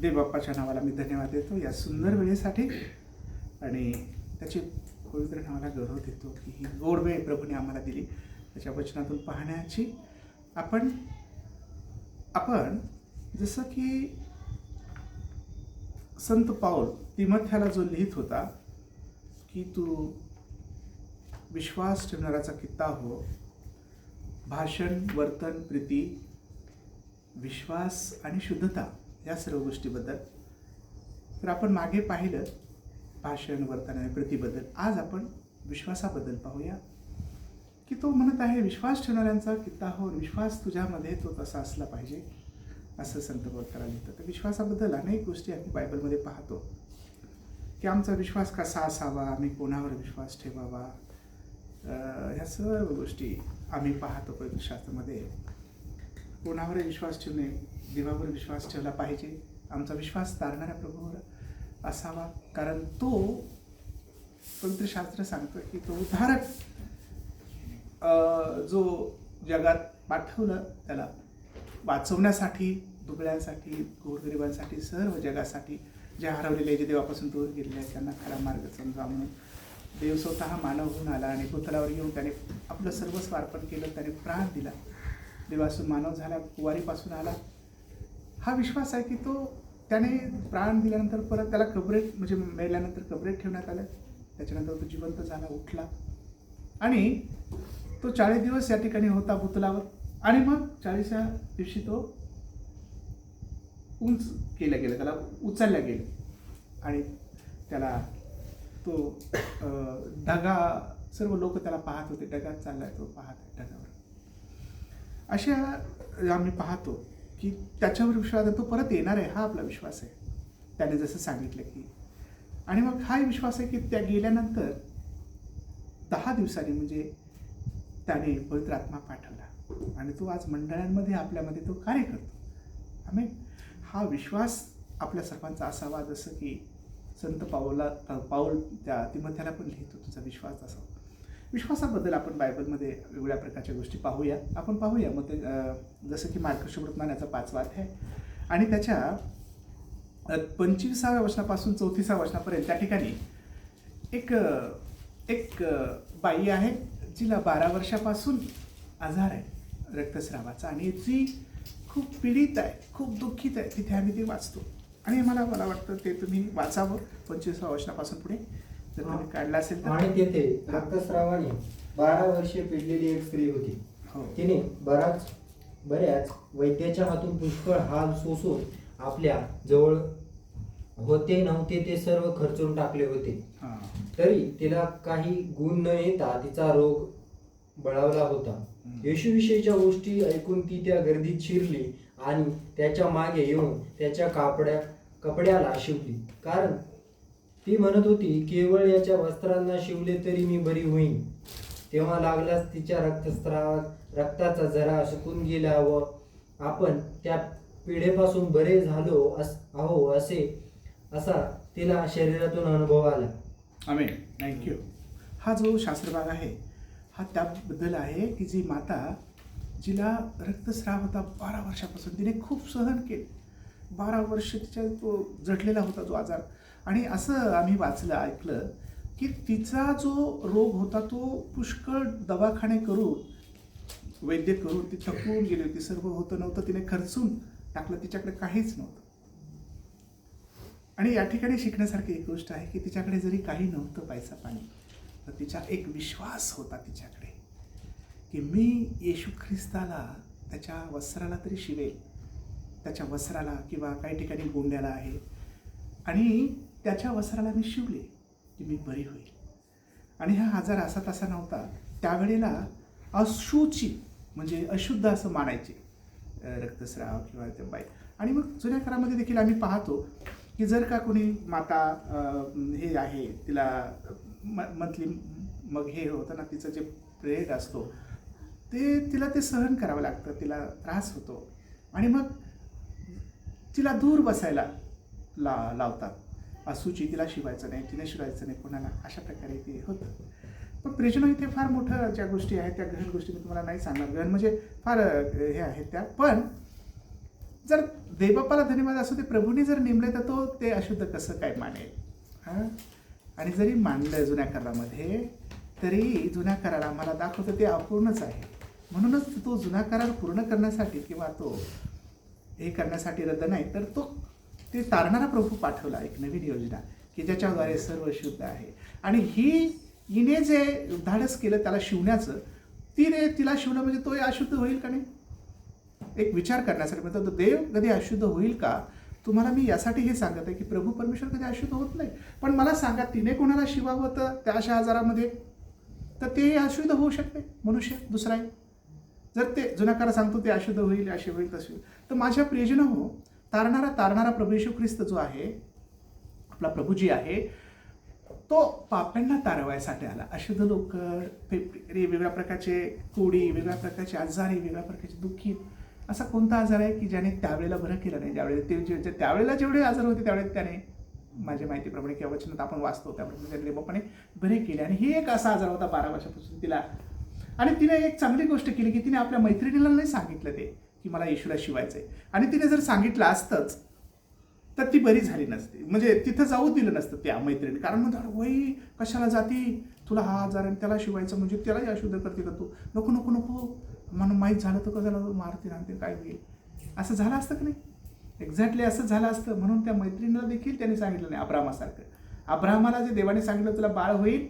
देवबाप्पाच्या नावाला मी धन्यवाद देतो. या सुंदर वेळेसाठी आणि त्याची पवित्र नावाला गौरव देतो की ही गोड वेळ प्रभूने आम्हाला दिली. त्याच्या वचनातून पाहण्याची आपण आपण जसं की संत पाऊल तिमथ्याला जो लिहित होता की तू विश्वास ठेवणाराचा कित्ता हो भाषण वर्तन प्रीती विश्वास आणि शुद्धता. या सर्व गोष्टीबद्दल. तर आपण मागे पाहिलं भाषण वर्तन आणि प्रीतीबद्दल. आज आपण विश्वासाबद्दल पाहूया. की तो म्हणत आहे विश्वास ठेवणाऱ्यांचा कित्ता हो विश्वास तुझ्यामध्ये तो तसा असला पाहिजे. असं संत बोलताना लिहितं तर विश्वासाबद्दल अनेक गोष्टी आम्ही बायबलमध्ये पाहतो. की आमचा विश्वास कसा असावा आम्ही कोणावर विश्वास ठेवावा? ह्या सर्व गोष्टी आम्ही पाहतो पवित्र शास्त्रामध्ये. कोणावर विश्वास ठेवू नये. देवावर विश्वास ठेवला पाहिजे. आमचा विश्वास तारणाऱ्या प्रभूवर असावा. कारण तो पवित्र शास्त्र सांगतं की तो उद्धारक जो जगात पाठवलं त्याला. वाचवण्यासाठी दुबळ्यांसाठी गोरगरिबांसाठी सर्व जगासाठी जे हरवलेले जे देवापासून दूर गेलेले आहेत त्यांना खरा मार्ग समजा म्हणून. देव स्वतः मानव होऊन आला आणि भूतलावर येऊन त्याने आपलं सर्वस्व अर्पण केलं त्याने प्राण दिला. देवासून मानव झाला कुवारीपासून आला. हा विश्वास आहे की तो त्याने प्राण दिल्यानंतर परत त्याला कबरेत म्हणजे मेल्यानंतर कबरेत ठेवण्यात आलं. त्याच्यानंतर तो जिवंत झाला उठला. आणि तो चाळीस दिवस या ठिकाणी होता भूतलावर आणि मग चाळीसच्या दिवशी तो उंच केलं गेलं त्याला उचलल्या गेलं आणि त्याला तो ढगा सर्व लोक त्याला पाहत होते. ढगात चाललाय तो पाहत आहे ढगावर. अशा आम्ही पाहतो की त्याच्यावर विश्वास आहे तो परत येणार आहे हा आपला विश्वास आहे. त्याने जसं सांगितलं की. आणि मग हा विश्वास आहे की त्या गेल्यानंतर दहा दिवसांनी म्हणजे त्याने पवित्र आत्मा पाठवला. आणि तो आज मंडळांमध्ये आपल्यामध्ये तो कार्य करतो. आम्ही हा विश्वास आपल्या सर्वांचा असावा जसं की संत पाऊला पाऊल त्या तिमथ्याला पण लिहितो तुझा विश्वास असावा. विश्वासाबद्दल आपण बायबलमध्ये वेगवेगळ्या प्रकारच्या गोष्टी पाहूया. आपण पाहूया मग ते जसं की मार्गशुभृतमान याचा पाचवा आहे. आणि त्याच्या पंचवीसाव्या वचनापासून चौतीसा वचनापर्यंत त्या ठिकाणी एक एक बाई आहे जिला बारा वर्षापासून आजार आहे रक्तस्रावाचा आणि जी खूप पीडित आहे खूप दुःखित आहे तिथे आम्ही ते वाचतो. आणि मला मला वाटतं ते तुम्ही वाचावं पंचवीसाव्या वर्षापासून पुढे. जर तुम्ही काढलं असेल तर आणि तेथे रक्तस्रावाने बारा वर्षे पिडलेली एक स्त्री होती. हो. तिने बराच बऱ्याच वैद्याच्या हातून पुष्कळ हाल सोसून आपल्या जवळ होते नव्हते ते सर्व खर्चून टाकले होते. हां. तरी तिला काही गुण न येता तिचा रोग बळावला होता. हम्म. येशूविषयीच्या गोष्टी ऐकून ती त्या गर्दीत शिरली आणि त्याच्यामागे येऊन त्याच्या कापड्या कपड्याला शिवली. कारण ती म्हणत होती केवळ याच्या वस्त्रांना शिवले तरी मी बरी होईन. तेव्हा लागलाच तिच्या रक्तस्रावात रक्ताचा जरा सुकून गेला व आपण त्या पिढेपासून बरे झालो अस आहो असे असा तिला शरीरातून अनुभव आला. आम्ही थँक्यू हा जो शास्त्रभाग आहे हा त्याबद्दल आहे की जी माता जिला रक्तस्राव होता बारा वर्षापासून तिने खूप सहन केले. बारा वर्ष तिच्या तो जडलेला होता तो आजार. आणि असं आम्ही वाचलं ऐकलं की तिचा जो रोग होता तो पुष्कळ दवाखाने करून वैद्य करून ती थकून गेली होती. सर्व होतं नव्हतं तिने खर्चून टाकलं. तिच्याकडे काहीच नव्हतं. आणि या ठिकाणी शिकण्यासारखी एक गोष्ट आहे की तिच्याकडे जरी काही नव्हतं पैसा पाणी तर तिचा एक विश्वास होता तिच्याकडे की मी येशू ख्रिस्ताला त्याच्या वस्त्राला तरी शिवेल त्याच्या वस्त्राला किंवा काही ठिकाणी गोंड्याला आहे. आणि त्याच्या वस्त्राला मी शिवले की मी बरी होईल. आणि हा आजार असा तसा नव्हता. त्यावेळेला अशुची म्हणजे अशुद्ध असं मानायचे रक्तस्राव किंवा ते बाई. आणि मग जुन्या काळामध्ये देखील आम्ही पाहतो की जर का कोणी माता हे आहे तिला मंथली मग हे होतं ना तिचं जे प्रेड असतो ते तिला ते सहन करावं लागतं तिला त्रास होतो. आणि मग तिला दूर बसायला ला लावतात. असूची तिला शिवायचं नाही तिने शिवायचं नाही कोणाला. अशा प्रकारे ते होतं. पण प्रेजनो इथे फार मोठं ज्या गोष्टी आहेत त्या ग्रहण गोष्टी मी तुम्हाला नाही सांगणार. गहन म्हणजे फार हे आहेत त्या. पण जर देवबापाला धन्यवाद असो ते प्रभूने जर नेमले तर तो ते अशुद्ध कसं काय मानेल? हां? आणि जरी मानलं जुन्या करारामध्ये तरी जुन्या करार आम्हाला दाखवतं ते अपूर्णच आहे. म्हणूनच तो जुना करार पूर्ण करण्यासाठी किंवा तो हे करण्यासाठी रद्द नाही तर तो ते तारणारा प्रभू पाठवला एक नवीन योजना की ज्याच्याद्वारे सर्व शुद्ध आहे. आणि ही हिने जे धाडस केलं त्याला शिवण्याचं तिने तिला शिवणं म्हणजे तो अशुद्ध होईल का नाही? एक विचार करण्यासाठी म्हणतो तो देव कधी अशुद्ध होईल का? तुम्हाला मी यासाठी हे सांगत आहे की प्रभू परमेश्वर कधी अशुद्ध होत नाही. पण मला सांगा तिने कोणाला शिवावं तर त्या अशा आजारामध्ये? तर ते अशुद्ध होऊ शकते मनुष्य दुसराही. जर ते जुन्या काळात सांगतो ते अशुद्ध होईल असे होईल तसे होईल. तर माझ्या प्रियजन हो तारणारा तारणारा प्रभू येशू ख्रिस्त जो आहे आपला प्रभूजी आहे तो पाप्यांना तारवायसाठी आला. अशुद्ध लोक वेगवेगळ्या प्रकारचे कोडी वेगवेगळ्या प्रकारचे आजारी वेगळ्या प्रकारचे दुःखी असा कोणता आजार आहे की ज्याने त्यावेळेला बरं केलं नाही? ज्यावेळेला ते जे- त्यावेळेला जेवढे आजार होते त्यावेळेला त्याने माझ्या माहितीप्रमाणे किंवा वचनात आपण वाचतो त्याप्रमाणे त्याने बापाने बरे केले. आणि हे एक असा आजार होता बारा वर्षापासून तिला. आणि तिने एक चांगली गोष्ट केली की तिने आपल्या मैत्रिणीला नाही सांगितलं ते. की मला येशूला शिवायचं आहे आणि तिने जर सांगितलं असतंच तर ती बरी झाली नसती. म्हणजे तिथं जाऊ दिलं नसतं त्या मैत्रिणी कारण म्हणतात वही कशाला जाती? तुला हा आजार आणि त्याला शिवायचं म्हणजे त्यालाही अशुद्ध करते का तू? नको नको नको. म्हणून माहीत झालं तर कशाला मारते आणते काय होईल? असं झालं असतं का नाही? एक्झॅक्टली असं झालं असतं. म्हणून त्या मैत्रिणीला देखील त्याने सांगितलं नाही अब्रामासारखं. अब्रामाला जे देवाने सांगितलं तुला बाळ होईल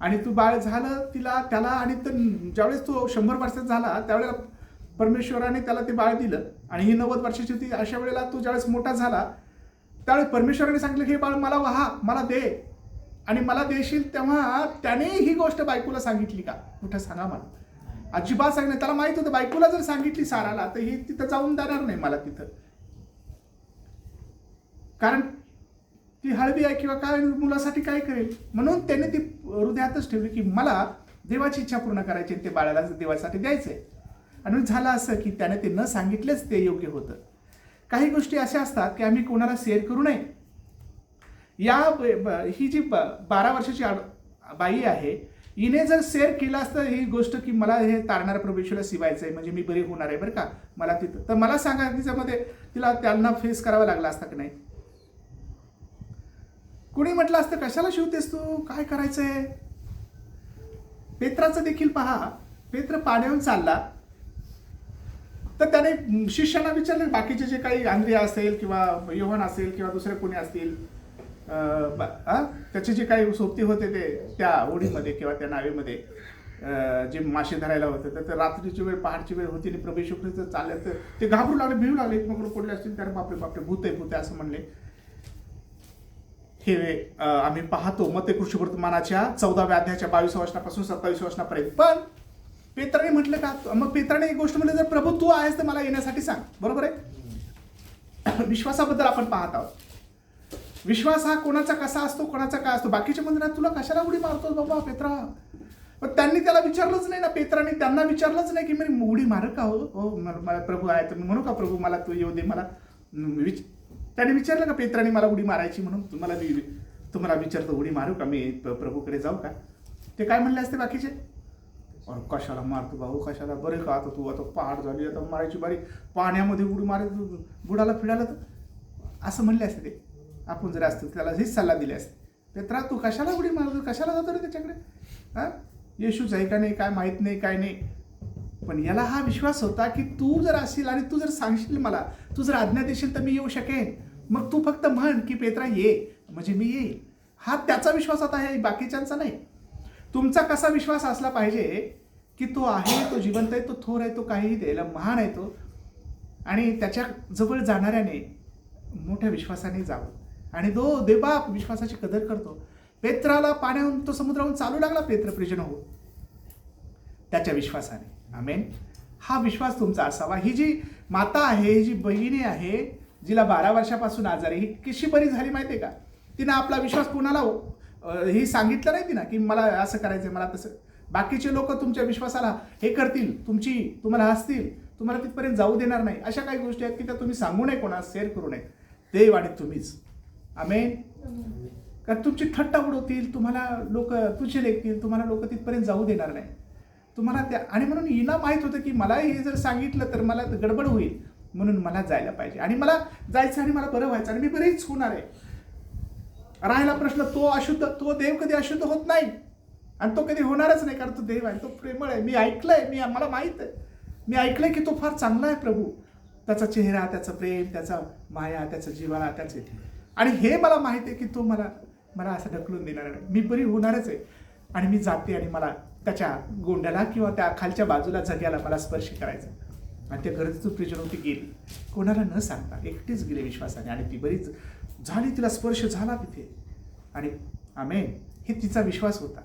आणि तू बाळ झालं तिला त्याला आणि तर ज्यावेळेस तो शंभर वर्षात झाला त्यावेळेला परमेश्वराने त्याला ते बाळ दिलं आणि ही नव्वद वर्षाची होती. अशा वेळेला तो ज्यावेळेस मोठा झाला त्यावेळेस परमेश्वराने सांगितलं हे बाळ मला वहा मला दे. आणि मला देशील तेव्हा त्याने ही गोष्ट बायकोला सांगितली का? कुठं सांगा मला. अजिबात सांगितलं त्याला माहीत होतं बायकोला जर सांगितली साराला तर ही तिथं जाऊन जाणार नाही मला तिथं. कारण ती हळवी आहे किंवा काय मुलासाठी काय करेल? म्हणून त्याने ती हृदयातच ठेवली की मला देवाची इच्छा पूर्ण करायची ते बाळाला देवासाठी द्यायचंय. आणि झालं असं की त्याने ते न सांगितलेच ते योग्य होतं. काही गोष्टी अशा असतात की आम्ही कोणाला शेअर करू नये. या ब- ब- ही जी ब- बारा वर्षाची बाई आहे हिने जर शेअर केलं असतं ही गोष्ट की मला हे तारणाऱ्या प्रवेशला शिवायचं आहे म्हणजे मी बरी होणार आहे बरं का? मला तिथं तर मला सांगा तिच्यामध्ये तिला त्यांना फेस करावा लागला असता की नाही? कुणी म्हटलं असतं कशाला शिवतेस तू? काय करायचंय? पेत्राचं देखील पहा. पेत्र पाण्याहून चालला. तर त्याने शिष्यांना विचारले बाकीचे जे काही आंद्रिया असेल किंवा योहन असेल किंवा दुसरे कोणी असतील त्याचे जे काही सोबती होते ते त्या ओढीमध्ये किंवा त्या नावेमध्ये जे मासे धरायला होते तर ते रात्रीची वेळ पहाटची वेळ होती आणि प्रभू शुक्र चालले तर ते घाबरू लागले भिवू लागले मग पडले असतील त्याने बापरे बापरे भूत आहे भूत आहे असं म्हणले. हे आम्ही पाहतो मग ते कृषी वर्तमानाच्या चौदाव्या अध्यायाच्या बावीस वर्षापासून सत्तावीस वर्षापर्यंत पण पेत्राने म्हटलं का मग पेत्राने एक गोष्ट म्हटलं जर प्रभू तू आहेस तर मला येण्यासाठी सांग. बरोबर आहे? विश्वासाबद्दल आपण पाहत आहोत. विश्वास हा कोणाचा कसा असतो कोणाचा काय असतो? बाकीच्या मंदिरात तुला कशाला उडी मारतो बाबा पेत्रा? पण त्यांनी त्याला विचारलंच नाही ना पेत्राने त्यांना विचारलंच नाही की मी उडी मार का हो? हो मला प्रभू आहे तर मी म्हणू का प्रभू मला तू येऊ दे मला विच त्याने विचारलं का पेत्राने मला उडी मारायची म्हणून? तुम्हाला मी तुम्हाला विचारतो उडी मारू का मी प्रभूकडे जाऊ का? ते काय म्हणले असते बाकीचे? अरे कशाला मारतो भाऊ कशाला? बरे का आता तू? आता पहाड झाली आता मारायची बारी. पाण्यामध्ये उडी मारे बुडाला फिडाला तर असं म्हणले असते ते. आपण जर असतो त्याला हेच सल्ला दिली असते. पेत्रा तू कशाला उडी मारतो? कशाला जातो रे त्याच्याकडे? हां? येशूच आहे का नाही काय माहीत नाही काय नाही. पण याला हा विश्वास होता की तू जर असेल आणि तू जर सांगशील मला तू जर आज्ञा देशील तर मी येऊ शकेन. मग तू फक्त म्हण की पेत्रा ये. म्हणजे मी येईल. हा त्याचा विश्वास आता आहे बाकीच्यांचा नाही. तुमचा कसा विश्वास असला पाहिजे की तो आहे तो जिवंत आहे तो थोर आहे तो काहीही द्यायला महान आहे तो. आणि त्याच्याजवळ जाणाऱ्याने मोठ्या विश्वासाने जावं. आणि तो देवबाप विश्वासाची कदर करतो. पेत्राला पाण्याहून तो समुद्राहून चालू लागला पेत्र प्रिजन हो त्याच्या विश्वासाने. आमेन. हा विश्वास तुमचा असावा. ही जी माता आहे ही जी बहिणी आहे जिला बारा वर्षापासून आजारी ही कशी बरी झाली माहिती आहे का? तिनं आपला विश्वास कुणाला ही हे सांगितलं नाही तिनं की मला असं करायचं मला तसं बाकीचे लोक तुमच्या विश्वासाला हे करतील तुमची तुम्हाला हसतील तुम्हाला तिथपर्यंत जाऊ देणार नाही. अशा काही गोष्टी आहेत की त्या तुम्ही सांगू नये कोणास शेअर करू नये. ते आणि तुम्हीच. आमेन कारण तुमची थट्टा उडवतील तुम्हाला लोक तुझे लेखतील तुम्हाला लोक तिथपर्यंत जाऊ देणार नाही. तुम्हाला त्या आणि म्हणून हिला माहीत होतं की मला हे जर सांगितलं तर मला गडबड होईल. म्हणून मला जायला पाहिजे. आणि मला जायचं आणि मला बरं व्हायचं. आणि मी बरेच होणार आहे. राहिला प्रश्न तो अशुद्ध तो देव कधी अशुद्ध होत नाही. आणि तो कधी होणारच नाही कारण तो देव आहे तो प्रेमळ आहे. मी ऐकलंय मी मला माहीत आहे. मी ऐकलंय की तो फार चांगला आहे प्रभू. त्याचा चेहरा त्याचं प्रेम त्याचा माया त्याचं जीवाळा त्याचे. आणि हे मला माहिती आहे की तो मला मला असं ढकलून देणार नाही मी बरी होणारच आहे. आणि मी जाते आणि मला त्याच्या गोंड्याला किंवा त्या खालच्या बाजूला जग्याला मला स्पर्श करायचा आणि त्या गरजेतून प्रिजन होती गेली. कोणाला न सांगता एकटीच गेली विश्वासाने. आणि ती बरीच झाली तिला स्पर्श झाला तिथे. आणि आमे हे तिचा विश्वास होता.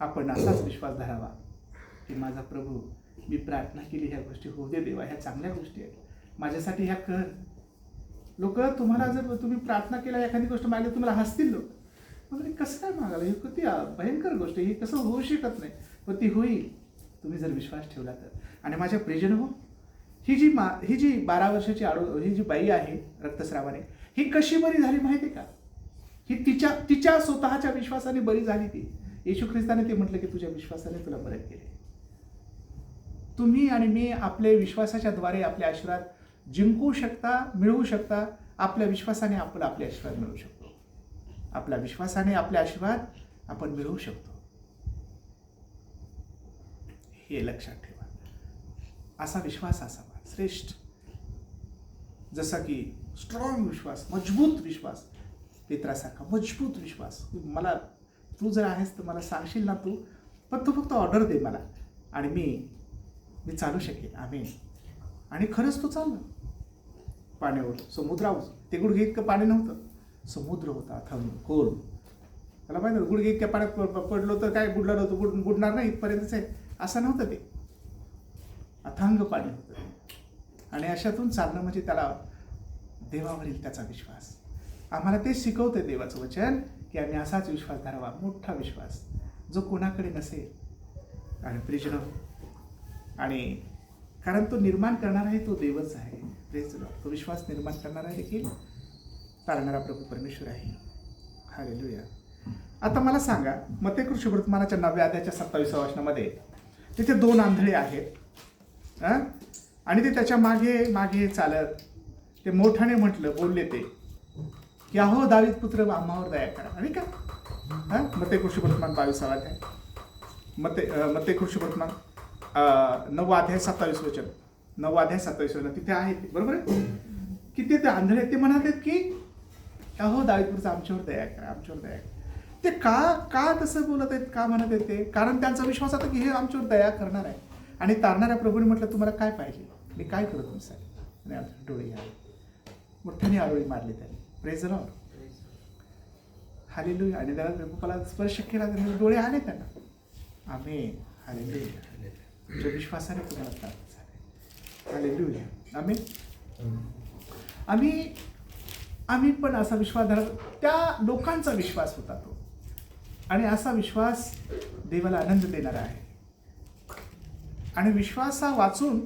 आपण असाच विश्वास धरावा की माझा प्रभू मी प्रार्थना केली ह्या गोष्टी. होऊ दे देवा ह्या चांगल्या गोष्टी आहेत. माझ्यासाठी ह्या कर. लोक तुम्हाला जर तुम्ही प्रार्थना केला एखादी गोष्ट मागली तुम्हाला हसतील लोक. मग कसं काय मागायला हे किती भयंकर गोष्ट आहे. ही कसं होऊ शकत नाही. पण ती होईल. तुम्ही जर विश्वास ठेवला तर. आणि माझ्या प्रिजन हो ही जी मा ही जी बारा वर्षाची आडो ही जी बाई आहे रक्तस्रावाने ही कशी बरी झाली माहिती आहे का? ही तिच्या तिच्या स्वतःच्या विश्वासाने बरी झाली ती. येशू ख्रिस्ताने ते म्हटलं की तुझ्या विश्वासाने तुला बरं केले. तुम्ही आणि मी आपले विश्वासाच्या द्वारे आपले आशीर्वाद जिंकू शकता मिळवू शकता. आपल्या विश्वासाने आपण आपले आशीर्वाद मिळवू शकतो. आपल्या विश्वासाने आपले आशीर्वाद आपण मिळवू शकतो. हे लक्षात ठेवा. असा विश्वास असावा. श्रेष्ठ. जसा की स्ट्रॉंग विश्वास मजबूत विश्वास पित्रासारखा मजबूत विश्वास. मला तू जर आहेस तर मला सांगशील ना तू पण तू फक्त ऑर्डर दे मला. आणि मी मी चालू शकेन. आम्ही आणि खरंच तो चालला पाण्यावर समुद्रावर ते गुडघे इतकं पाणी नव्हतं. समुद्र होता. थंड खोल. त्याला माहिती होतं, गुडघे इतक्या पाण्यात प- पडलो तर काय बुडलं नव्हतं बुड बुडणार नाही इथपर्यंतच आहे. असं नव्हतं ते. अथांग पाणी होतं. आणि अशातून चालणं म्हणजे त्याला देवावरील त्याचा विश्वास. आम्हाला ते शिकवते देवाचं वचन. की आम्ही असाच विश्वास धरावा मोठा विश्वास जो कोणाकडे नसेल. आणि प्रिजन आणि कारण तो निर्माण करणारा आहे तो देवच आहे. प्रेज तो विश्वास निर्माण करणारा देखील तारणारा प्रभू परमेश्वर आहे. हालेलुया. आता मला सांगा मते कृषी वर्तमानाच्या नव्या अध्याच्या सत्तावीसा वाचनामध्ये तिथे दोन आंधळे आहेत. आणि ते त्याच्यामागे मागे चालत ते मोठ्याने म्हटलं बोलले ते की अहो दावीत पुत्र आम्हावर दया करा. आणि का? हां? मते कृषी वर्तमान बावीसावा अध्याय. मते मते कृषी वर्तमान नववा अध्याय सत्तावीस वचन. नववा अध्याय सत्तावीस वचन. तिथे आहे ते बरोबर आहे? की ते ते आंधळे आहेत, ते म्हणाले की अहो दावीतपूरचं आमच्यावर दया करा आमच्यावर दया करा. ते का का तसं बोलत आहेत का म्हणत आहेत ते? कारण त्यांचा विश्वास आता की हे आमच्यावर दया करणार आहे. आणि तारणाऱ्या प्रभूने म्हटलं तुम्हाला काय पाहिजे? मी काय करू तुमच्यासाठी? आणि आमचे डोळे मोठ्याने आरोळी मारली त्यांनी. प्रेज लॉर्ड हालेलू आणि त्याला प्रभूपाला स्पर्श केला त्यांनी डोळे आले त्यांना. आम्ही हालेलू तुमच्या विश्वासाने तुम्हाला प्राप्त झाले. हालेलू आम्ही आम्ही आम्ही पण असा विश्वास धरा. त्या लोकांचा विश्वास होता तो. आणि असा विश्वास देवाला आनंद देणारा आहे. आणि विश्वास वाचून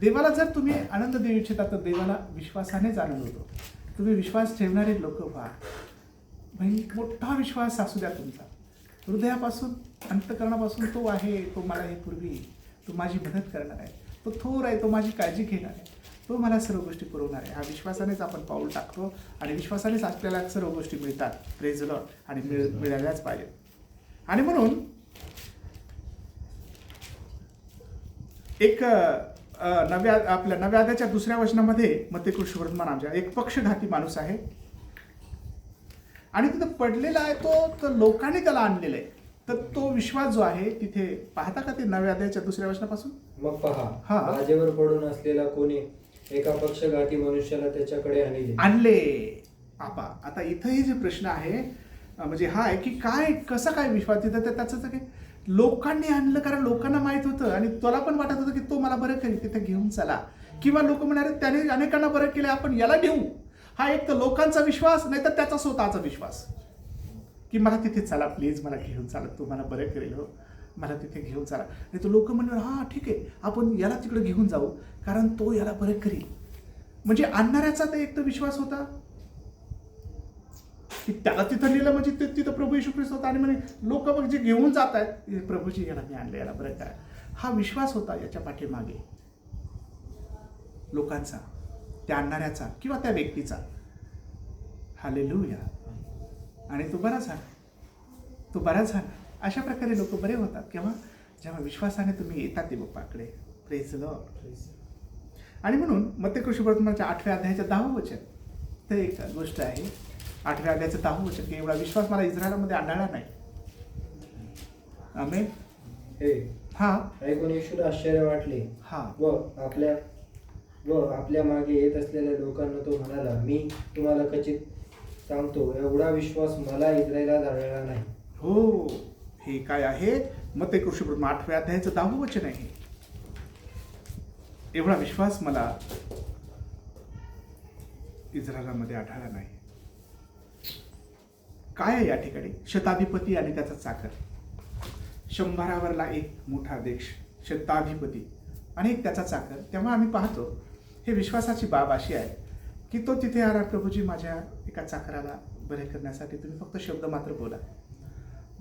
देवाला जर तुम्ही आनंद देऊ इच्छिता तर देवाला विश्वासानेच आनंद होतो. तुम्ही विश्वास ठेवणारे लोक व्हा. भाई मोठा विश्वास असू द्या तुमचा. हृदयापासून अंतकरणापासून तो आहे तो मला हे पूर्वी तो माझी मदत करणार आहे. तो थोर आहे तो माझी काळजी घेणार आहे. तो मला सर्व गोष्टी पुरवणार आहे. हा विश्वासानेच आपण पाऊल टाकतो आणि विश्वासानेच आपल्याला सर्व गोष्टी मिळतात. प्रेज आणि मिळ मिळाल्याच पाहिजेत. आणि म्हणून एक नव्या आपल्या नव्या अध्याच्या दुसऱ्या वचनामध्ये मते कृष्ण वर्तमान आमच्या. एक पक्षघाती माणूस आहे. आणि तिथं पडलेला आहे तो तर लोकांनी त्याला आणलेला आहे. तर तो विश्वास जो आहे तिथे पाहता का ते नव्या अध्यायाच्या दुसऱ्या वचनापासून? मग पहा. हा. बाजेवर पडून असलेला कोणी एका पक्षघाती मनुष्याला त्याच्याकडे आणले? आणले. आपा आता इथंही जे प्रश्न आहे म्हणजे हा आहे की काय कसा काय विश्वास? तिथं तर त्याचं काय लोकांनी आणलं कारण लोकांना माहीत होतं आणि त्याला पण वाटत होतं की तो मला बरं करेल तिथे घेऊन चला. किंवा लोक म्हणाले त्याने अनेकांना बरं केलं आपण याला नेऊ. हा एक तर लोकांचा विश्वास नाही तर त्याचा स्वतःचा विश्वास. की मला तिथे चला प्लीज मला घेऊन चला तू मला बरं करेल हो. मला तिथे घेऊन चला. नाही तर लोक म्हणणार हां ठीक आहे आपण याला तिकडे घेऊन जाऊ कारण तो याला बरं करेल. म्हणजे आणणाऱ्याचा तर एक तर विश्वास होता. की त्याला तिथं नेलं म्हणजे ते तिथं प्रभू येशू ख्रिस्त होता. आणि म्हणे लोक मग जे घेऊन जात आहेत प्रभूजी याला मी आणलं याला बरं काय हा विश्वास होता याच्या पाठीमागे. लोकांचा त्या आणणाऱ्याचा किंवा त्या व्यक्तीचा. हालेलुया. आणि तो बरा झाला. तो बरा झाला. अशा प्रकारे लोक बरे होतात. केव्हा? जेव्हा विश्वासाने तुम्ही येतात ते बाप्पाकडे. प्रेज लॉर्ड आणि म्हणून मध्य कृषी वर्तमानाच्या आठव्या अध्यायाच्या दहावं वचन. ते एक गोष्ट आहे. आठव्या अध्यायाचं दहावं वचन की एवढा विश्वास मला इस्रायलामध्ये आढळला नाही. आमेन? हे हा. ऐकून येशूला आश्चर्य वाटले. हा. व आपल्या व आपल्या मागे येत असलेल्या लोकांना तो म्हणाला मी तुम्हाला खचित सांगतो एवढा विश्वास मला इस्रायलात आढळला नाही. हो. हे काय आहे? मग ते कृषी वर्तमान आठव्या अध्यायाचं दहावं वचन आहे. एवढा विश्वास मला इस्रायलामध्ये आढळला नाही. काय आहे या ठिकाणी? शताधिपती आणि त्याचा चाकर. शंभरावरला एक मोठा देश शताधिपती आणि एक त्याचा चाकर. तेव्हा आम्ही पाहतो हे विश्वासाची बाब अशी आहे की तो तिथे आला प्रभूजी माझ्या एका चाकराला बरे करण्यासाठी. तुम्ही फक्त शब्द मात्र बोला.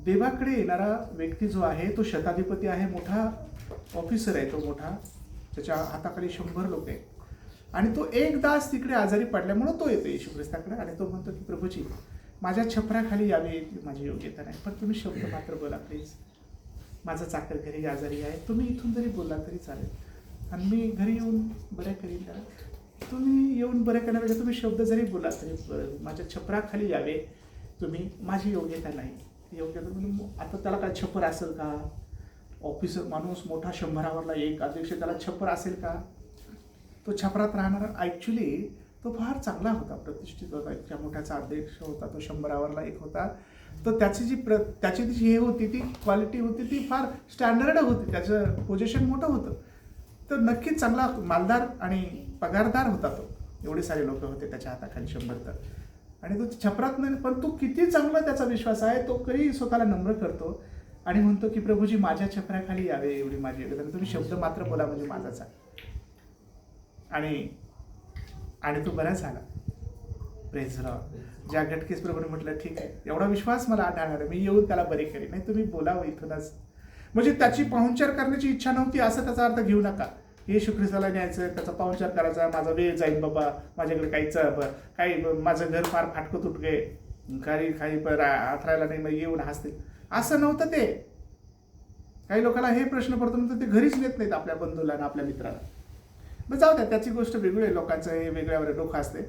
देवाकडे येणारा व्यक्ती जो आहे तो शताधिपती आहे मोठा ऑफिसर आहे तो मोठा. त्याच्या हाताखाली शंभर लोक आहेत. आणि तो एक दास तिकडे आजारी पडल्यामुळं तो येतो येशू ख्रिस्ताकडे आणि तो म्हणतो की प्रभूजी माझ्या छपराखाली यावे माझी योग्यता नाही. पण तुम्ही शब्द मात्र बोला प्लीज माझं चाकर घरी आजारी आहे. तुम्ही इथून जरी बोलला तरी चालेल. आणि मी घरी येऊन बरं करीन त्याला. तुम्ही येऊन बरं करण्यापेक्षा तुम्ही शब्द जरी बोला तरी बरं. माझ्या छपराखाली यावे. तुम्ही माझी योग्यता नाही. योग्यता म्हणजे आता त्याला काय छपर असेल का? ऑफिसर माणूस मोठा शंभरावरला एक अध्यक्ष त्याला छप्पर असेल का? तो छपरात राहणारा. ॲक्च्युली तो फार चांगला होता प्रतिष्ठित होता इतक्या मोठ्याचा अध्यक्ष होता तो शंभरावरला एक होता. तर त्याची जी प्र त्याची जी हे होती ती क्वालिटी होती ती फार स्टँडर्ड होती. त्याचं पोझिशन मोठं होतं. तर नक्कीच चांगला मालदार आणि पगारदार होता तो. एवढे सारे लोक होते त्याच्या हाताखाली शंभर तर. आणि तो छपरात नाही पण तो किती चांगला त्याचा विश्वास आहे तो कधी स्वतःला नम्र करतो आणि म्हणतो की प्रभूजी माझ्या छपराखाली यावे एवढी माझी तुम्ही शब्द मात्र बोला म्हणजे माझाच आहे. आणि आणि तो बरा झाला. प्रेज ज्या घटकेस प्रभूने म्हटलं ठीक आहे. एवढा विश्वास मला आढळणार मी येऊन त्याला बरे करेन नाही तुम्ही बोलावं इथूनच. म्हणजे त्याची पाहुणचार करण्याची इच्छा नव्हती असं त्याचा अर्थ घेऊ नका. हे शुक्रिस्ताला न्यायचं त्याचा पाहुणचार करायचा. माझा वेळ जाईल बाबा. माझ्याकडे काही ब- काही ब- माझं घर फार फाटकं तुटके काही काही ब- रा- आथरायला नाही मग येऊन हसतील. असं नव्हतं ते. काही लोकांना हे प्रश्न पडतो नंतर ते घरीच नेत नाहीत आपल्या बंधूला आणि आपल्या मित्राला. मग जाऊ द्या त्याची गोष्ट वेगळी आहे लोकांचं हे वेगळ्या डोकं असते.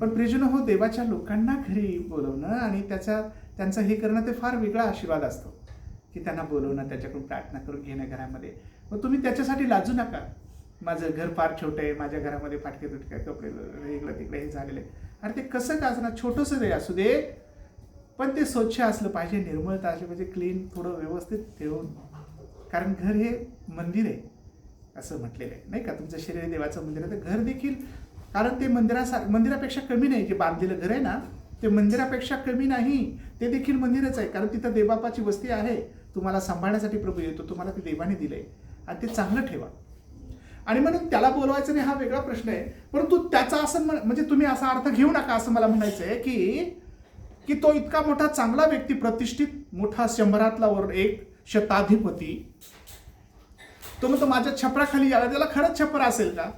पण प्रिजन हो देवाच्या लोकांना घरी बोलवणं आणि त्याचा त्यांचं हे करणं ते फार वेगळा आशीर्वाद असतो की त्यांना बोलवणं त्याच्याकडून प्रार्थना करून घेणं घरामध्ये. मग तुम्ही त्याच्यासाठी लाजू नका. माझं घर फार छोटं आहे माझ्या घरामध्ये फाटके तुटके कपडे इकडं तिकडे हे झालेले आणि ते कसं का असणार? छोटंसं दे असू दे. पण ते स्वच्छ असलं पाहिजे निर्मळता असली पाहिजे क्लीन थोडं व्यवस्थित ठेवून. कारण घर हे मंदिर आहे. असं म्हटलेलं आहे. नाही का? तुमचं शरीर देवाचं मंदिर आहे तर घर देखील कारण ते मंदिरासा मंदिरापेक्षा कमी नाही. जे बांधलेलं घर आहे ना ते मंदिरापेक्षा कमी नाही. ते देखील मंदिरच आहे कारण तिथं देवबापाची वस्ती आहे. तुम्हाला सांभाळण्यासाठी प्रभू येतो तुम्हाला ते देवाने दिलंय. आणि ते चांगलं ठेवा. आणि म्हणून त्याला बोलवायचं नाही हा वेगळा प्रश्न आहे. परंतु त्याचा असं म्हण- म्हणजे तुम्ही असा अर्थ घेऊ नका असं मला म्हणायचं आहे की की तो इतका मोठा चांगला व्यक्ती प्रतिष्ठित मोठा शंभरातला वर एक शताधिपती तो म्हणतो माझ्या छपराखाली याला त्याला खरंच छपर असेल का?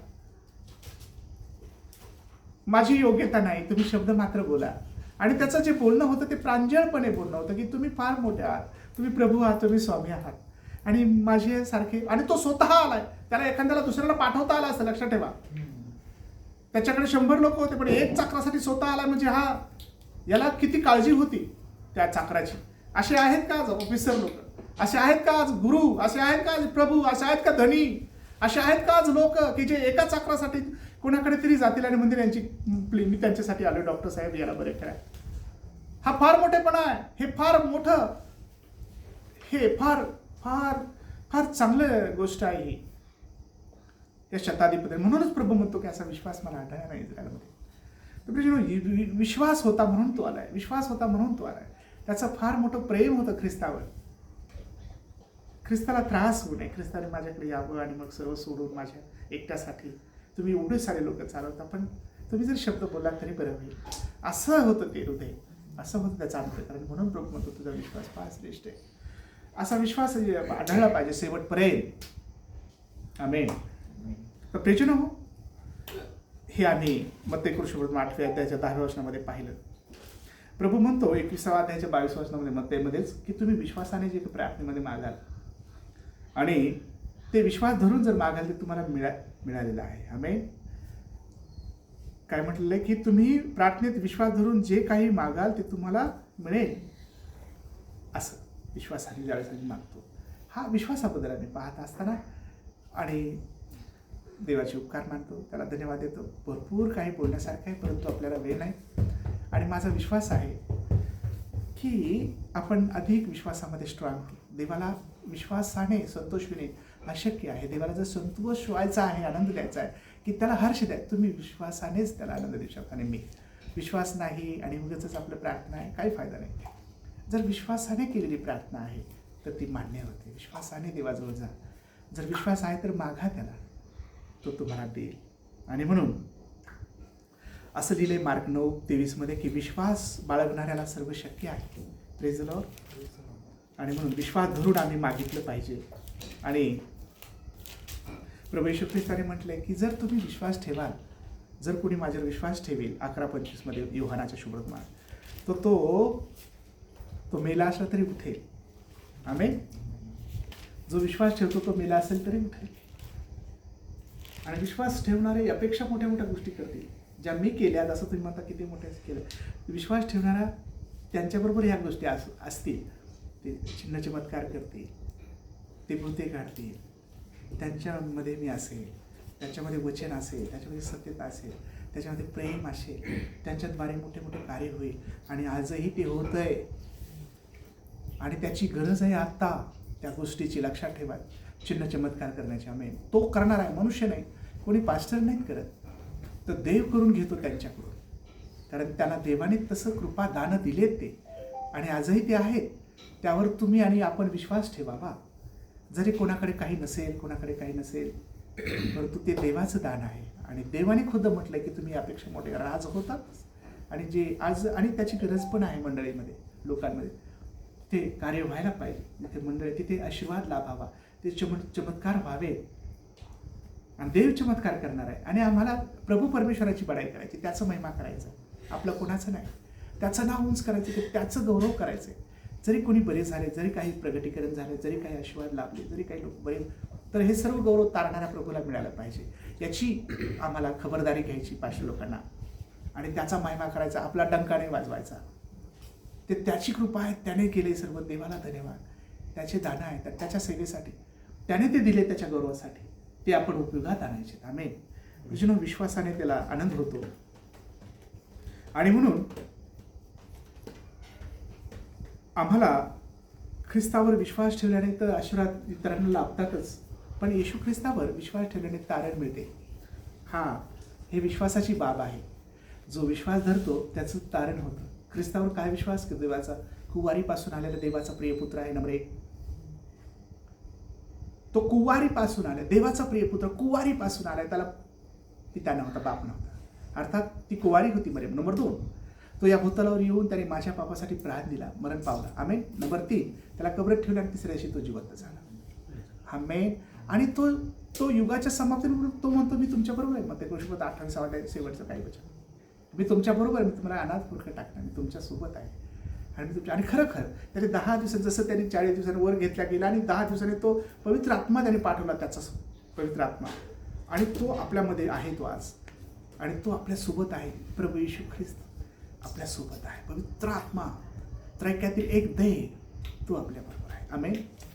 माझी योग्यता नाही तुम्ही शब्द मात्र बोला. आणि त्याचं जे बोलणं होतं ते प्रांजळपणे बोलणं होतं की तुम्ही फार मोठे आहात तुम्ही प्रभू आहात तुम्ही स्वामी आहात. आणि माझे सारखे आणि तो स्वतः आलाय त्याला एखाद्याला दुसऱ्याला पाठवता आला असं लक्षात ठेवा. त्याच्याकडे शंभर लोक होते पण एक चाकरासाठी स्वतः आला म्हणजे हा याला किती काळजी होती त्या चाकराची? असे आहेत का ऑफिसर लोक? असे आहेत का आज गुरु? असे आहेत का आज प्रभू? असे आहेत का धनी? असे आहेत का आज लोक की जे एका चाकरासाठी कोणाकडे तरी जातील आणि म्हणजे यांची मी त्यांच्यासाठी आलो डॉक्टर साहेब याला बरे करा हा फार मोठेपणा आहे. हे फार मोठं हे फार फार फार चांगलं गोष्ट आहे ही. या शताधिपती म्हणूनच प्रभू म्हणतो की असा विश्वास मला आढळला नाही इस्रायलमध्ये. तर विश्वास होता म्हणून तो आलाय. विश्वास होता म्हणून तो आलाय. त्याचं फार मोठं प्रेम होतं ख्रिस्तावर. ख्रिस्ताला त्रास होऊ नये. ख्रिस्ताने माझ्याकडे यावं आणि मग सर्व सोडून माझ्या एकट्यासाठी तुम्ही एवढे सारे लोक चालवता पण तुम्ही जर शब्द बोलला तरी बरं होईल. असं होतं ते हृदय. असं होतं त्याचा अंतकरण. म्हणून प्रभू म्हणतो तुझा विश्वास फार श्रेष्ठ आहे. असा विश्वास आढळला पाहिजे शेवटपर्यंत. आमेन. तर प्रेचन हो हे आम्ही मत्ते कृष्णवृत्त आठव्या अध्यायाच्या दहाव्या वचनामध्ये पाहिलं. प्रभू म्हणतो एकविसावा अध्यायाच्या बावीस वचनामध्ये मत्तेमध्येच की तुम्ही विश्वासाने जे प्रार्थनेमध्ये मागाल आणि ते विश्वास धरून जर मागाल तर तुम्हाला मिळा मिळालेलं आहे. आम्ही काय म्हटलेलं आहे की तुम्ही प्रार्थनेत विश्वास धरून जे काही मागाल ते तुम्हाला मिळेल. असं विश्वासाने ज्यावेळेस आम्ही मागतो. हा विश्वासाबद्दल आम्ही पाहत असताना आणि देवाचे उपकार मानतो त्याला धन्यवाद देतो. भरपूर काही बोलण्यासारखं आहे परंतु आपल्याला वेळ नाही. आणि माझा विश्वास आहे की आपण अधिक विश्वासामध्ये स्ट्रॉंग देवाला विश्वासाने संतोषविणे अशक्य आहे. देवाला जर संतोष व्हायचा आहे आनंद द्यायचा आहे की त्याला हर्ष द्या तुम्ही विश्वासानेच त्याला आनंद देऊ शकता. आणि मी विश्वास नाही आणि उगाचच आपलं प्रार्थना आहे काही फायदा नाही. जर विश्वासाने केलेली प्रार्थना आहे तर ती मान्य होते. विश्वासाने देवाजवळ जा. जर विश्वास आहे तर मागा त्याला. तो तुम्हाला देईल. आणि म्हणून असं लिहिलंय मार्क नऊ तेवीसमध्ये की विश्वास बाळगणाऱ्याला सर्व शक्य आहे. प्रेझलॉर आणि म्हणून विश्वास धरून आम्ही मागितलं पाहिजे. आणि प्रभू येशू ख्रिस्ताने म्हटलंय की जर तुम्ही विश्वास ठेवाल जर कोणी माझ्यावर विश्वास ठेवेल अकरा पंचवीसमध्ये योहानाच्या शुभ्रतमान तर तो तो मेला असला तरी उठेल. आम्ही जो विश्वास ठेवतो तो मेला असेल तरी उठेल. आणि विश्वास ठेवणारे अपेक्षा मोठ्या मोठ्या गोष्टी करतील. ज्या मी केल्या जसं तुम्ही म्हणता किती मोठ्या केलं विश्वास ठेवणारा त्यांच्याबरोबर ह्या गोष्टी अस असतील. ते चिन्ह चमत्कार करतील. ते भूते काढतील. त्यांच्यामध्ये मी असेल. त्यांच्यामध्ये वचन असेल. त्याच्यामध्ये सत्यता असेल. त्याच्यामध्ये प्रेम असेल. त्यांच्याद्वारे मोठे मोठे कार्य होईल. आणि आजही ते होत आहे आणि त्याची गरज आहे आत्ता त्या गोष्टीची. लक्षात ठेवा. चिन्ह चमत्कार करण्याची. आम्ही तो करणार आहे. मनुष्य नाही. कोणी पास्टर नाहीत करत. तर देव करून घेतो त्यांच्याकडून. कारण त्यांना देवाने तसं कृपा दानं दिलेत ते. आणि आजही ते आहेत. त्यावर तुम्ही आणि आपण विश्वास ठेवावा. जरी कोणाकडे काही नसेल कोणाकडे काही नसेल परंतु ते देवाचं दान आहे. आणि देवाने खुद्द म्हटलं की तुम्ही यापेक्षा मोठे कारण आज होतात आणि जे आज आणि त्याची गरज पण आहे मंडळीमध्ये लोकांमध्ये. ते कार्य व्हायला पाहिजे. तिथे मंडळी तिथे आशीर्वाद लाभावा. ते चम चमत्कार व्हावे आणि देव चमत्कार करणार आहे. आणि आम्हाला प्रभू परमेश्वराची बढाई करायची. त्याचं महिमा करायचा. आपलं कोणाचं नाही. त्याचं नाव उंच करायचं ते त्याचं गौरव करायचं जरी कोणी बरे झाले जरी काही प्रगटीकरण झाले जरी काही आशीर्वाद लाभले जरी काही लोक बरे तर हे सर्व गौरव तारणाऱ्या प्रभूला मिळालं पाहिजे. याची आम्हाला खबरदारी घ्यायची पाचशे लोकांना. आणि त्याचा महिमा करायचा आपला डंकाने वाजवायचा. ते त्याची कृपा आहे त्याने केले सर्व देवाला धन्यवाद. त्याचे दाना आहेत तर त्याच्या सेवेसाठी त्याने ते दिले त्याच्या गौरवासाठी ते आपण उपयोगात आणायचे. आम्ही विष्णू विश्वासाने त्याला आनंद होतो. आणि म्हणून आम्हाला ख्रिस्तावर विश्वास ठेवल्याने तर आशीर्वाद इतरांना लाभतातच. पण येशू ख्रिस्तावर विश्वास ठेवल्याने तारण मिळते. हां हे विश्वासाची बाब आहे. जो विश्वास धरतो त्याचं तारण होतं. ख्रिस्तावर काय विश्वास करतो देवाचा? कुवारीपासून आलेला देवाचा प्रियपुत्र आहे नंबर एक. तो कुवारीपासून आला देवाचा प्रियपुत्र कुवारीपासून आला त्याला पिता नव्हता बाप नव्हता. अर्थात ती कुवारी होती मरे नंबर दोन तो या भूतलावर येऊन त्याने माझ्या पापासाठी प्राण दिला. मरण पावला. आम्ही नंबर तीन. त्याला कबरेत ठेवला आणि तिसऱ्या दिवशी तो जिवंत झाला. आमेन. आणि तो तो युगाच्या समाप्तीनंतर तो म्हणतो मी तुमच्या बरोबर आहे. मग ते कृष्णपद अठ्ठावीसावा शेवटचं काही वचन मी तुमच्या बरोबर मी तुम्हाला अनाथ पुरख टाकणार मी तुमच्यासोबत आहे. आणि मी तुमच्या आणि खरं खरं त्याने दहा दिवसात जसं त्यांनी चाळीस दिवसांनी वर घेतला गेला आणि दहा दिवसांनी तो पवित्र आत्मा त्याने पाठवला त्याचा पवित्र आत्मा. आणि तो आपल्यामध्ये आहे तो आज. आणि तो आपल्यासोबत आहे प्रभू येशू ख्रिस्त. आपल्यासोबत आहे. पवित्र आत्मा. त्रैक्यातील एक देह तो आपल्याबरोबर आहे. आम्ही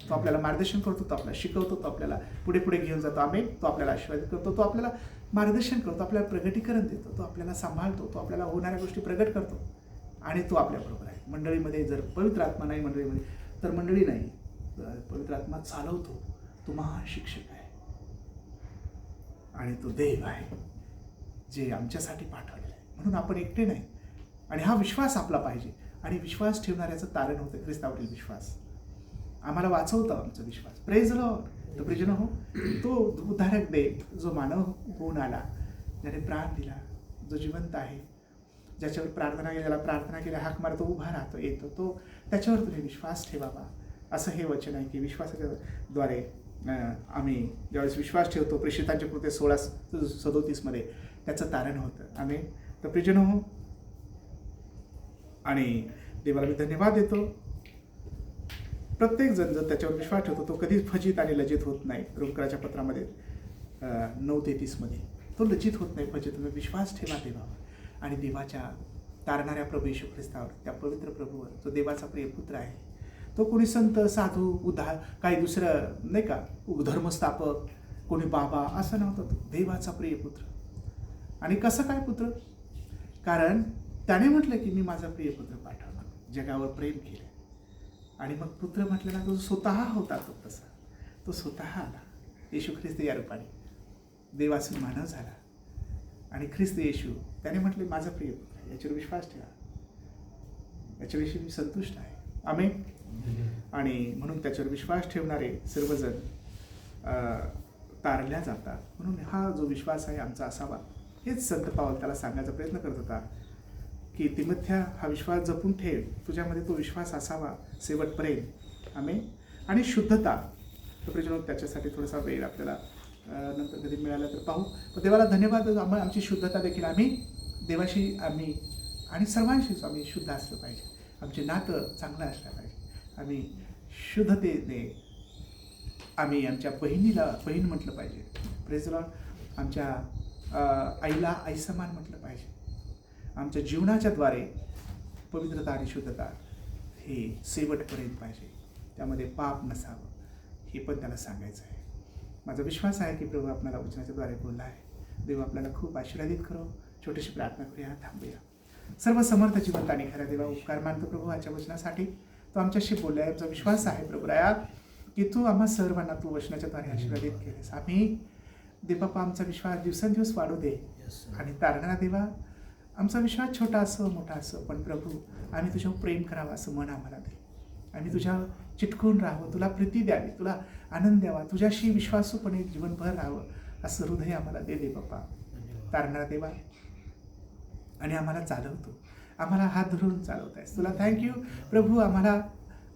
तो आपल्याला मार्गदर्शन करतो तो आपल्याला शिकवतो तो आपल्याला पुढे पुढे घेऊन जातो. आम्ही तो आपल्याला आशीर्वाद करतो तो आपल्याला मार्गदर्शन करतो आपल्याला प्रगटीकरण देतो तो आपल्याला सांभाळतो तो आपल्याला होणाऱ्या गोष्टी प्रगट करतो आणि तो आपल्याबरोबर आहे. मंडळीमध्ये जर पवित्र आत्मा नाही मंडळीमध्ये तर मंडळी नाही. पवित्र आत्मा चालवतो. तो महान शिक्षक आहे. आणि तो देव आहे जे आमच्यासाठी पाठवलेलं आहे. म्हणून आपण एकटे नाही. आणि हा विश्वास आपला पाहिजे. आणि विश्वास ठेवणाऱ्याचं तारण होतं ख्रिस्तावरील विश्वास. आम्हाला वाचवतं आमचा विश्वास. प्रेज लॉर्ड तो प्रिजन हो तो उद्धारक देव जो मानव होऊन आला ज्याने प्राण दिला जो जिवंत आहे ज्याच्यावर प्रार्थना केल्याला प्रार्थना केल्या हाक मारतो उभा राहतो येतो तो त्याच्यावर तुम्ही विश्वास ठेवावा. असं हे वचन आहे की विश्वासाच्या द्वारे आम्ही ज्यावेळेस विश्वास ठेवतो प्रेषितांच्या कृते सोळा सदोतीसमध्ये त्याचं तारण होतं. आम्ही तर प्रिजन हो आणि देवाला मी धन्यवाद देतो. प्रत्येक जण जर त्याच्यावर विश्वास ठेवतो तो कधीच फजित आणि लजित होत नाही रोमकराच्या पत्रामध्ये नऊ ते तीसमध्ये तो लजित होत नाही फजित तुम्ही विश्वास ठेवा देवावर. आणि देवाच्या तारणाऱ्या प्रभू येशू ख्रिस्तावर त्या पवित्र प्रभूवर जो देवाचा प्रिय पुत्र आहे तो कोणी संत साधू उदा काही दुसरं नाही का धर्मस्थापक कोणी बाबा असं नव्हतं तो. देवाचा प्रिय पुत्र. आणि कसं काय पुत्र? कारण त्याने म्हटलं की मी माझा प्रिय पुत्र पाठवला जगावर प्रेम केलं आणि मग पुत्र म्हटलं ना तो स्वतः होता तो तसा. तो स्वतः आला. येशू ख्रिस्त या रूपाने. देवासून मानव झाला. आणि ख्रिस्त येशू त्याने म्हटले माझा प्रिय पुत्र याच्यावर विश्वास ठेवा. याच्याविषयी मी संतुष्ट आहे. आम्ही आणि म्हणून त्याच्यावर विश्वास ठेवणारे सर्वजण तारल्या जातात. म्हणून हा जो विश्वास आहे आमचा असावा. हेच संत पावल त्याला सांगायचा प्रयत्न करत होता. की तिमथ्या हा विश्वास जपून ठेव. तुझ्यामध्ये तो विश्वास असावा सेवट प्रेम आम्ही आणि शुद्धता. तर प्रिजनो त्याच्यासाठी थोडासा वेळ आपल्याला नंतर कधी मिळाला तर पाहू. पण देवाला धन्यवाद आम्ही आमची शुद्धता देखील आम्ही देवाशी आम्ही आणि सर्वांशीच आम्ही शुद्ध असलं पाहिजे. आमचे नातं चांगलं असलं पाहिजे. आम्ही शुद्धतेने आम्ही आमच्या बहिणीला बहीण म्हटलं पाहिजे. प्रेजला आमच्या आईला आईसमान म्हटलं पाहिजे. आमच्या जीवनाच्या द्वारे पवित्रता आणि शुद्धता हे शेवटपर्यंत पाहिजे. त्यामध्ये पाप नसावं हे पण त्याला सांगायचं आहे. माझा विश्वास आहे की प्रभू आपल्याला वचनाच्या द्वारे बोलला आहे. देव आपल्याला खूप आशीर्वादित करो. छोटीशी प्रार्थना करूया थांबूया. सर्व समर्थ जिवंत आणि खऱ्या देवा उपकार मानतो प्रभू आजच्या वचनासाठी. तो आमच्याशी बोललाय आमचा विश्वास आहे प्रभू राया की तू आम्हा सर्वांना तू वचनाच्या द्वारे आशीर्वादित केलेस. आम्ही देवबापा आमचा विश्वास दिवसेंदिवस वाढू दे आणि तारणारा देवा आमचा विश्वास छोटा असो मोठा असो पण प्रभू आम्ही तुझ्यावर प्रेम करावं असं मन आम्हाला दे आम्ही तुझ्या चिटकून राहावं तुला प्रीती द्यावी तुला आनंद द्यावा तुझ्याशी विश्वासूपणे जीवनभर राहावं असं हृदय आम्हाला दे दे बाप्पा. तारणारा देवा. आणि आम्हाला चालवतो. आम्हाला हात धरून चालवत आहेस. तुला थँक्यू प्रभू आम्हाला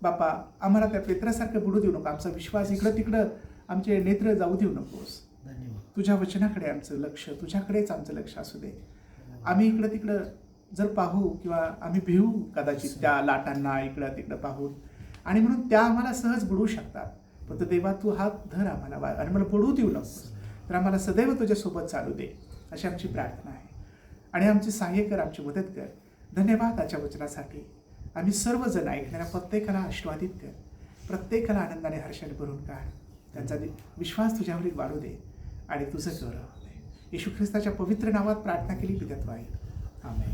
बापा आम्हाला त्या पेत्रासारखं बुडू देऊ नको. आमचा विश्वास इकडं तिकडं आमचे नेत्र जाऊ देऊ नकोस. धन्यवाद. तुझ्या वचनाकडे आमचं लक्ष तुझ्याकडेच आमचं लक्ष असू दे. आम्ही इकडं तिकडं जर पाहू किंवा आम्ही भिवू कदाचित त्या लाटांना इकडं तिकडं पाहून आणि म्हणून त्या आम्हाला सहज बुडवू शकतात. पण देवा तू हात धर आम्हाला वा- आणि मला बुडवू देऊ नकोस. तर आम्हाला सदैव तुझ्यासोबत चालू दे अशी आमची प्रार्थना आहे. आणि आमची सहाय्य कर आमची मदत कर धन्यवाद आजच्या वचनासाठी. आम्ही सर्वजण ऐकणाऱ्या प्रत्येकाला आश्वादित कर. प्रत्येकाला आनंदाने हर्षाने भरून काढ. त्यांचा विश्वास तुझ्यावरील वाढू दे आणि तुझं गौरव येशू ख्रिस्ताच्या पवित्र नावात प्रार्थना केली पित्यात आहे आम्ही